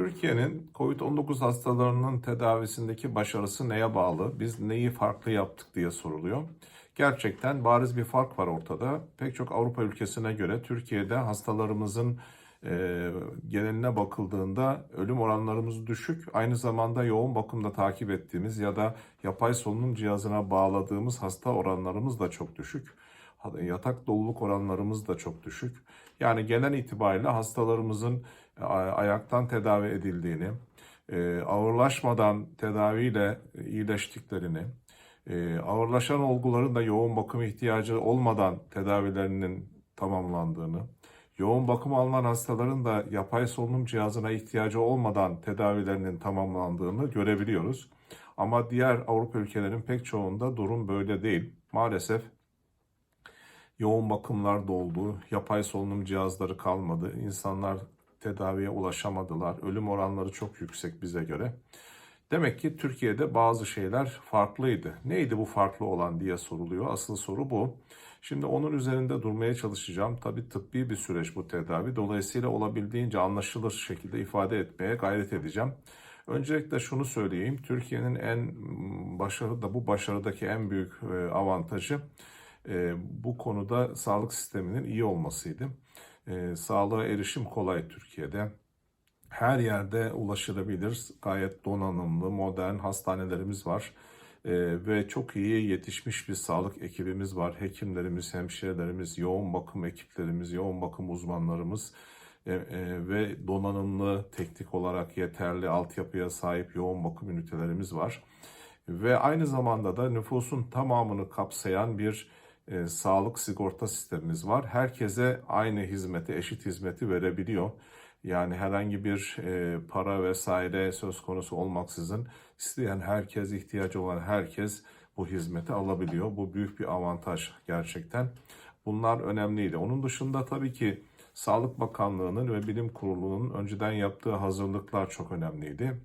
Türkiye'nin COVID-19 hastalarının tedavisindeki başarısı neye bağlı? Biz neyi farklı yaptık diye soruluyor. Gerçekten bariz bir fark var ortada. Pek çok Avrupa ülkesine göre Türkiye'de hastalarımızın e, geneline bakıldığında ölüm oranlarımız düşük. Aynı zamanda yoğun bakımda takip ettiğimiz ya da yapay solunum cihazına bağladığımız hasta oranlarımız da çok düşük. Yatak doluluk oranlarımız da çok düşük. Yani genel itibariyle hastalarımızın ayaktan tedavi edildiğini, e, ağırlaşmadan tedaviyle iyileştiklerini, e, ağırlaşan olguların da yoğun bakım ihtiyacı olmadan tedavilerinin tamamlandığını, yoğun bakım alınan hastaların da yapay solunum cihazına ihtiyacı olmadan tedavilerinin tamamlandığını görebiliyoruz. Ama diğer Avrupa ülkelerinin pek çoğunda durum böyle değil. Maalesef yoğun bakımlar doldu, yapay solunum cihazları kalmadı, insanlar tedaviye ulaşamadılar, ölüm oranları çok yüksek bize göre. Demek ki Türkiye'de bazı şeyler farklıydı. Neydi bu farklı olan diye soruluyor. Asıl soru bu. Şimdi onun üzerinde durmaya çalışacağım. Tabii tıbbi bir süreç bu tedavi. Dolayısıyla olabildiğince anlaşılır şekilde ifade etmeye gayret edeceğim. Öncelikle şunu söyleyeyim. Türkiye'nin en başarıda bu başarıdaki en büyük e, avantajı e, bu konuda sağlık sisteminin iyi olmasıydı. E, sağlığa erişim kolay Türkiye'de. Her yerde ulaşılabilir, gayet donanımlı, modern hastanelerimiz var. E, ve çok iyi yetişmiş bir sağlık ekibimiz var. Hekimlerimiz, hemşirelerimiz, yoğun bakım ekiplerimiz, yoğun bakım uzmanlarımız e, e, ve donanımlı, teknik olarak yeterli altyapıya sahip yoğun bakım ünitelerimiz var. Ve aynı zamanda da nüfusun tamamını kapsayan bir e, sağlık sigorta sistemimiz var. Herkese aynı hizmeti, eşit hizmeti verebiliyor. Yani herhangi bir e, para vesaire söz konusu olmaksızın isteyen herkes, ihtiyacı olan herkes bu hizmeti alabiliyor. Bu büyük bir avantaj gerçekten. Bunlar önemliydi. Onun dışında tabii ki Sağlık Bakanlığı'nın ve Bilim Kurulu'nun önceden yaptığı hazırlıklar çok önemliydi.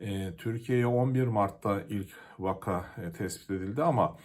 E, Türkiye'ye 11 Mart'ta ilk vaka e, tespit edildi ama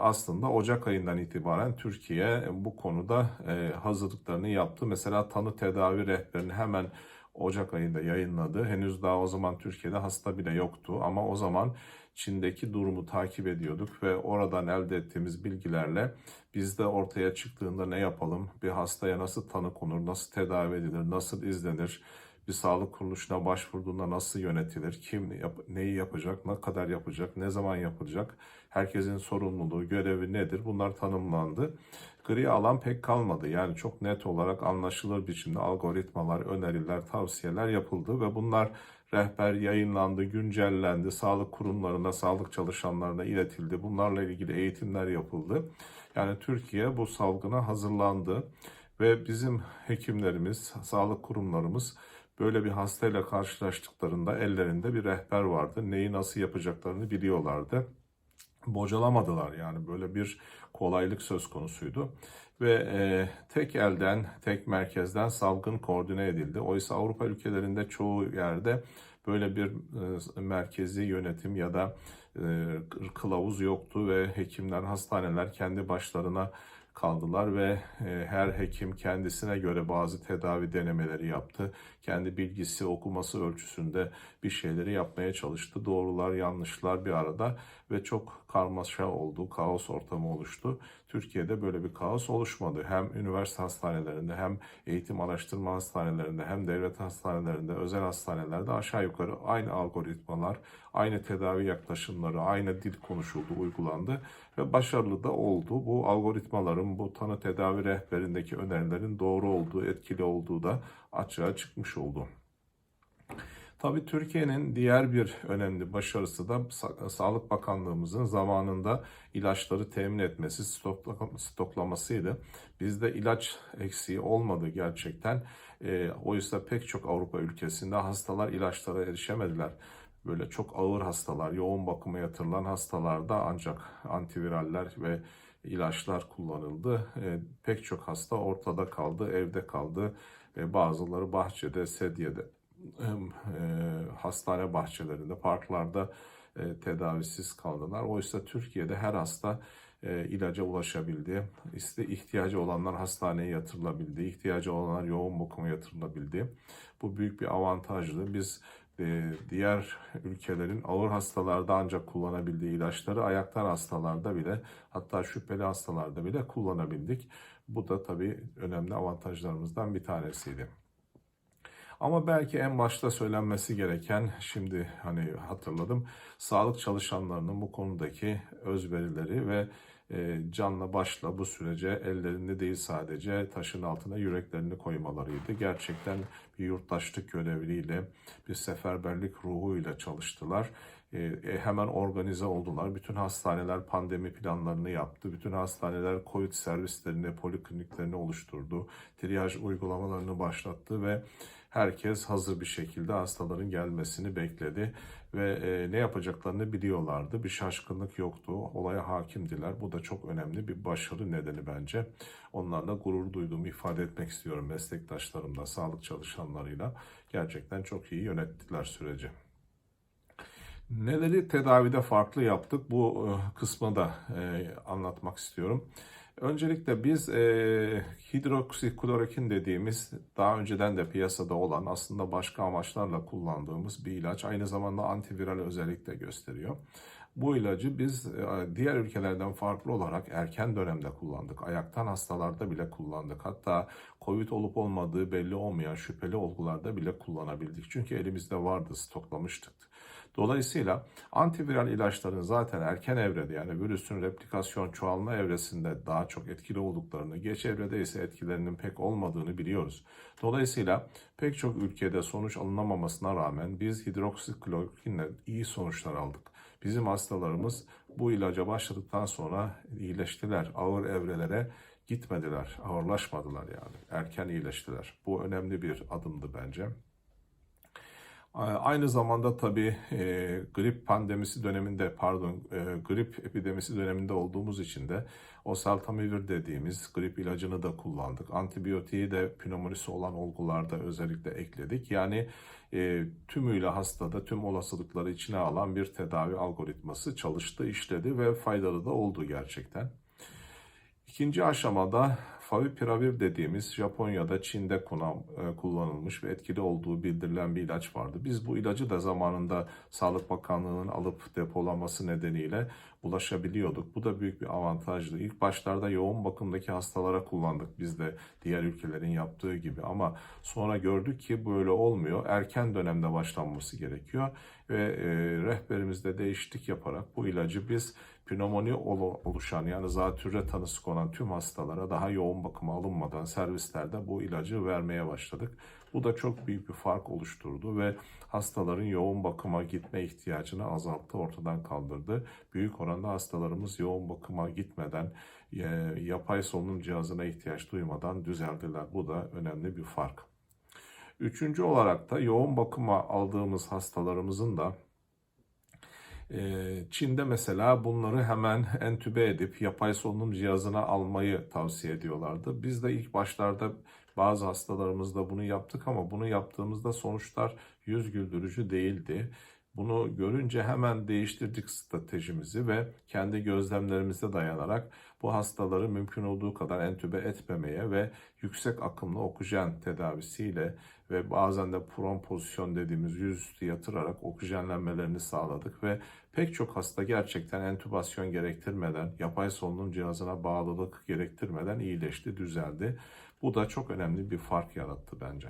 aslında Ocak ayından itibaren Türkiye bu konuda e, hazırlıklarını yaptı. Mesela tanı tedavi rehberini hemen Ocak ayında yayınladı. Henüz daha o zaman Türkiye'de hasta bile yoktu ama o zaman Çin'deki durumu takip ediyorduk ve oradan elde ettiğimiz bilgilerle biz de ortaya çıktığında ne yapalım, bir hastaya nasıl tanı konur, nasıl tedavi edilir, nasıl izlenir, bir sağlık kuruluşuna başvurduğunda nasıl yönetilir, kim yap, neyi yapacak, ne kadar yapacak, ne zaman yapılacak, herkesin sorumluluğu, görevi nedir bunlar tanımlandı. Gri alan pek kalmadı. Yani çok net olarak anlaşılır biçimde algoritmalar, öneriler, tavsiyeler yapıldı ve bunlar rehber yayınlandı, güncellendi, sağlık kurumlarına, sağlık çalışanlarına iletildi. Bunlarla ilgili eğitimler yapıldı. Yani Türkiye bu salgına hazırlandı ve bizim hekimlerimiz, sağlık kurumlarımız böyle bir hastayla karşılaştıklarında ellerinde bir rehber vardı. Neyi nasıl yapacaklarını biliyorlardı. Bocalamadılar yani böyle bir kolaylık söz konusuydu. Ve e, tek elden, tek merkezden salgın koordine edildi. Oysa Avrupa ülkelerinde çoğu yerde böyle bir e, merkezi yönetim ya da e, kılavuz yoktu ve hekimler, hastaneler kendi başlarına kaldılar ve e, her hekim kendisine göre bazı tedavi denemeleri yaptı. Kendi bilgisi, okuması ölçüsünde bir şeyleri yapmaya çalıştı. Doğrular, yanlışlar bir arada ve çok karmaşa oldu, kaos ortamı oluştu. Türkiye'de böyle bir kaos oluşmadı. Hem üniversite hastanelerinde hem eğitim araştırma hastanelerinde hem devlet hastanelerinde, özel hastanelerde aşağı yukarı aynı algoritmalar, aynı tedavi yaklaşımları, aynı dil konuşuldu, uygulandı ve başarılı da oldu. Bu algoritmaların, bu tanı tedavi rehberindeki önerilerin doğru olduğu, etkili olduğu da açığa çıkmış oldu. Tabii Türkiye'nin diğer bir önemli başarısı da Sa- Sağlık Bakanlığımızın zamanında ilaçları temin etmesi, stokla- stoklamasıydı. Bizde ilaç eksiği olmadı gerçekten. E, oysa pek çok Avrupa ülkesinde hastalar ilaçlara erişemediler. Böyle çok ağır hastalar, yoğun bakıma yatırılan hastalarda ancak antiviraller ve ilaçlar kullanıldı. E, pek çok hasta ortada kaldı, evde kaldı. E, bazıları bahçede, sedyede e, hastane bahçelerinde, parklarda e, tedavisiz kaldılar. Oysa Türkiye'de her hasta e, ilaca ulaşabildi. İşte ihtiyacı olanlar hastaneye yatırılabildi. ihtiyacı olanlar yoğun bakıma yatırılabildi. Bu büyük bir avantajdı. Biz diğer ülkelerin ağır hastalarda ancak kullanabildiği ilaçları ayaktan hastalarda bile hatta şüpheli hastalarda bile kullanabildik. Bu da tabii önemli avantajlarımızdan bir tanesiydi. Ama belki en başta söylenmesi gereken, şimdi hani hatırladım, sağlık çalışanlarının bu konudaki özverileri ve e, canla başla bu sürece ellerinde değil sadece taşın altına yüreklerini koymalarıydı. Gerçekten bir yurttaşlık göreviyle, bir seferberlik ruhuyla çalıştılar. E, e, hemen organize oldular. Bütün hastaneler pandemi planlarını yaptı. Bütün hastaneler COVID servislerini, polikliniklerini oluşturdu. Triyaj uygulamalarını başlattı ve herkes hazır bir şekilde hastaların gelmesini bekledi ve e, ne yapacaklarını biliyorlardı. Bir şaşkınlık yoktu. Olaya hakimdiler. Bu da çok önemli bir başarı nedeni bence. Onlarla gurur duyduğumu ifade etmek istiyorum meslektaşlarımla, sağlık çalışanlarıyla. Gerçekten çok iyi yönettiler süreci. Neleri tedavide farklı yaptık bu e, kısmı da e, anlatmak istiyorum. Öncelikle biz e, hidroksiklorokin dediğimiz daha önceden de piyasada olan aslında başka amaçlarla kullandığımız bir ilaç. Aynı zamanda antiviral özellik de gösteriyor. Bu ilacı biz e, diğer ülkelerden farklı olarak erken dönemde kullandık. Ayaktan hastalarda bile kullandık. Hatta COVID olup olmadığı belli olmayan şüpheli olgularda bile kullanabildik. Çünkü elimizde vardı, stoklamıştık. Dolayısıyla antiviral ilaçların zaten erken evrede yani virüsün replikasyon çoğalma evresinde daha çok etkili olduklarını, geç evrede ise etkilerinin pek olmadığını biliyoruz. Dolayısıyla pek çok ülkede sonuç alınamamasına rağmen biz hidroksiklorokinle iyi sonuçlar aldık. Bizim hastalarımız bu ilaca başladıktan sonra iyileştiler. Ağır evrelere gitmediler, ağırlaşmadılar yani. Erken iyileştiler. Bu önemli bir adımdı bence. Aynı zamanda tabii e, grip pandemisi döneminde pardon e, grip epidemisi döneminde olduğumuz için de oseltamivir dediğimiz grip ilacını da kullandık. Antibiyotiği de pneumonisi olan olgularda özellikle ekledik. Yani e, tümüyle hastada tüm olasılıkları içine alan bir tedavi algoritması çalıştı, işledi ve faydalı da oldu gerçekten. İkinci aşamada Favipiravir dediğimiz Japonya'da Çin'de e, kullanılmış ve etkili olduğu bildirilen bir ilaç vardı. Biz bu ilacı da zamanında Sağlık Bakanlığı'nın alıp depolaması nedeniyle ulaşabiliyorduk. Bu da büyük bir avantajdı. İlk başlarda yoğun bakımdaki hastalara kullandık biz de diğer ülkelerin yaptığı gibi ama sonra gördük ki böyle olmuyor. Erken dönemde başlanması gerekiyor ve e, rehberimizde değişiklik yaparak bu ilacı biz pnömoni oluşan yani zatürre tanısı konan tüm hastalara daha yoğun bakıma alınmadan servislerde bu ilacı vermeye başladık. Bu da çok büyük bir fark oluşturdu ve hastaların yoğun bakıma gitme ihtiyacını azalttı, ortadan kaldırdı. Büyük oranda hastalarımız yoğun bakıma gitmeden, e, yapay solunum cihazına ihtiyaç duymadan düzeldiler. Bu da önemli bir fark. Üçüncü olarak da yoğun bakıma aldığımız hastalarımızın da Çin'de mesela bunları hemen entübe edip yapay solunum cihazına almayı tavsiye ediyorlardı. Biz de ilk başlarda bazı hastalarımızda bunu yaptık ama bunu yaptığımızda sonuçlar yüz güldürücü değildi. Bunu görünce hemen değiştirdik stratejimizi ve kendi gözlemlerimize dayanarak bu hastaları mümkün olduğu kadar entübe etmemeye ve yüksek akımlı oksijen tedavisiyle ve bazen de pron pozisyon dediğimiz yüzüstü yatırarak oksijenlenmelerini sağladık ve pek çok hasta gerçekten entübasyon gerektirmeden, yapay solunum cihazına bağlılık gerektirmeden iyileşti, düzeldi. Bu da çok önemli bir fark yarattı bence.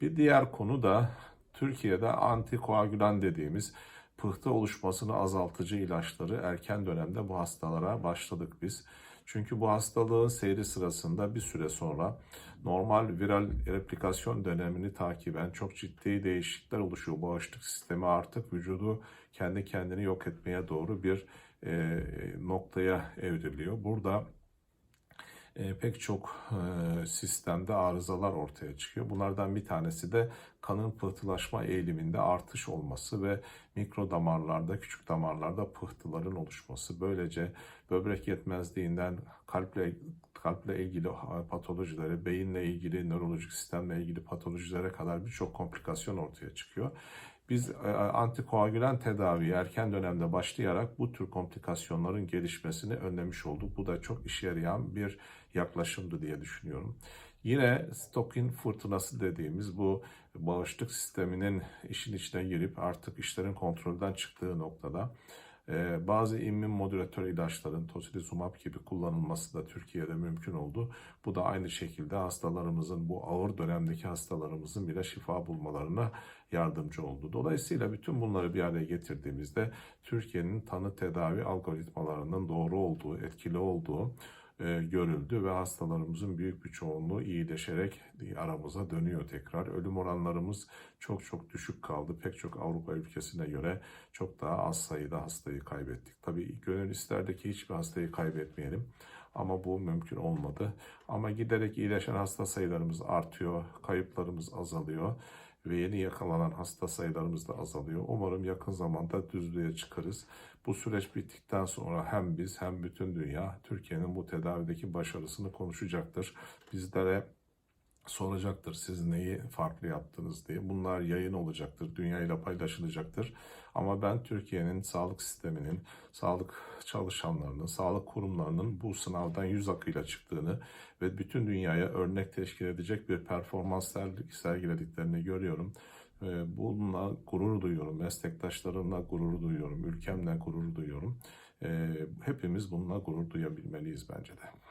Bir diğer konu da Türkiye'de antikoagülan dediğimiz pıhtı oluşmasını azaltıcı ilaçları erken dönemde bu hastalara başladık biz. Çünkü bu hastalığın seyri sırasında bir süre sonra normal viral replikasyon dönemini takiben çok ciddi değişiklikler oluşuyor. Bağışıklık sistemi artık vücudu kendi kendini yok etmeye doğru bir noktaya evriliyor. Burada e, pek çok e, sistemde arızalar ortaya çıkıyor. Bunlardan bir tanesi de kanın pıhtılaşma eğiliminde artış olması ve mikro damarlarda, küçük damarlarda pıhtıların oluşması. Böylece böbrek yetmezliğinden kalple kalple ilgili patolojilere, beyinle ilgili, nörolojik sistemle ilgili patolojilere kadar birçok komplikasyon ortaya çıkıyor. Biz e, antikoagülan tedaviyi erken dönemde başlayarak bu tür komplikasyonların gelişmesini önlemiş olduk. Bu da çok işe yarayan bir yaklaşımdı diye düşünüyorum. Yine stokin fırtınası dediğimiz bu bağışıklık sisteminin işin içine girip artık işlerin kontrolden çıktığı noktada bazı immün modülatör ilaçların tocilizumab gibi kullanılması da Türkiye'de mümkün oldu. Bu da aynı şekilde hastalarımızın bu ağır dönemdeki hastalarımızın bile şifa bulmalarına yardımcı oldu. Dolayısıyla bütün bunları bir araya getirdiğimizde Türkiye'nin tanı tedavi algoritmalarının doğru olduğu, etkili olduğu e, görüldü ve hastalarımızın büyük bir çoğunluğu iyileşerek aramıza dönüyor tekrar. Ölüm oranlarımız çok çok düşük kaldı. Pek çok Avrupa ülkesine göre çok daha az sayıda hastayı kaybettik. Tabii gönül isterdi ki hiçbir hastayı kaybetmeyelim. Ama bu mümkün olmadı. Ama giderek iyileşen hasta sayılarımız artıyor, kayıplarımız azalıyor ve yeni yakalanan hasta sayılarımız da azalıyor. Umarım yakın zamanda düzlüğe çıkarız. Bu süreç bittikten sonra hem biz hem bütün dünya Türkiye'nin bu tedavideki başarısını konuşacaktır. Bizlere soracaktır siz neyi farklı yaptınız diye. Bunlar yayın olacaktır, dünyayla paylaşılacaktır. Ama ben Türkiye'nin sağlık sisteminin, sağlık çalışanlarının, sağlık kurumlarının bu sınavdan yüz akıyla çıktığını ve bütün dünyaya örnek teşkil edecek bir performans sergilediklerini görüyorum. Bununla gurur duyuyorum, meslektaşlarımla gurur duyuyorum, ülkemle gurur duyuyorum. Hepimiz bununla gurur duyabilmeliyiz bence de.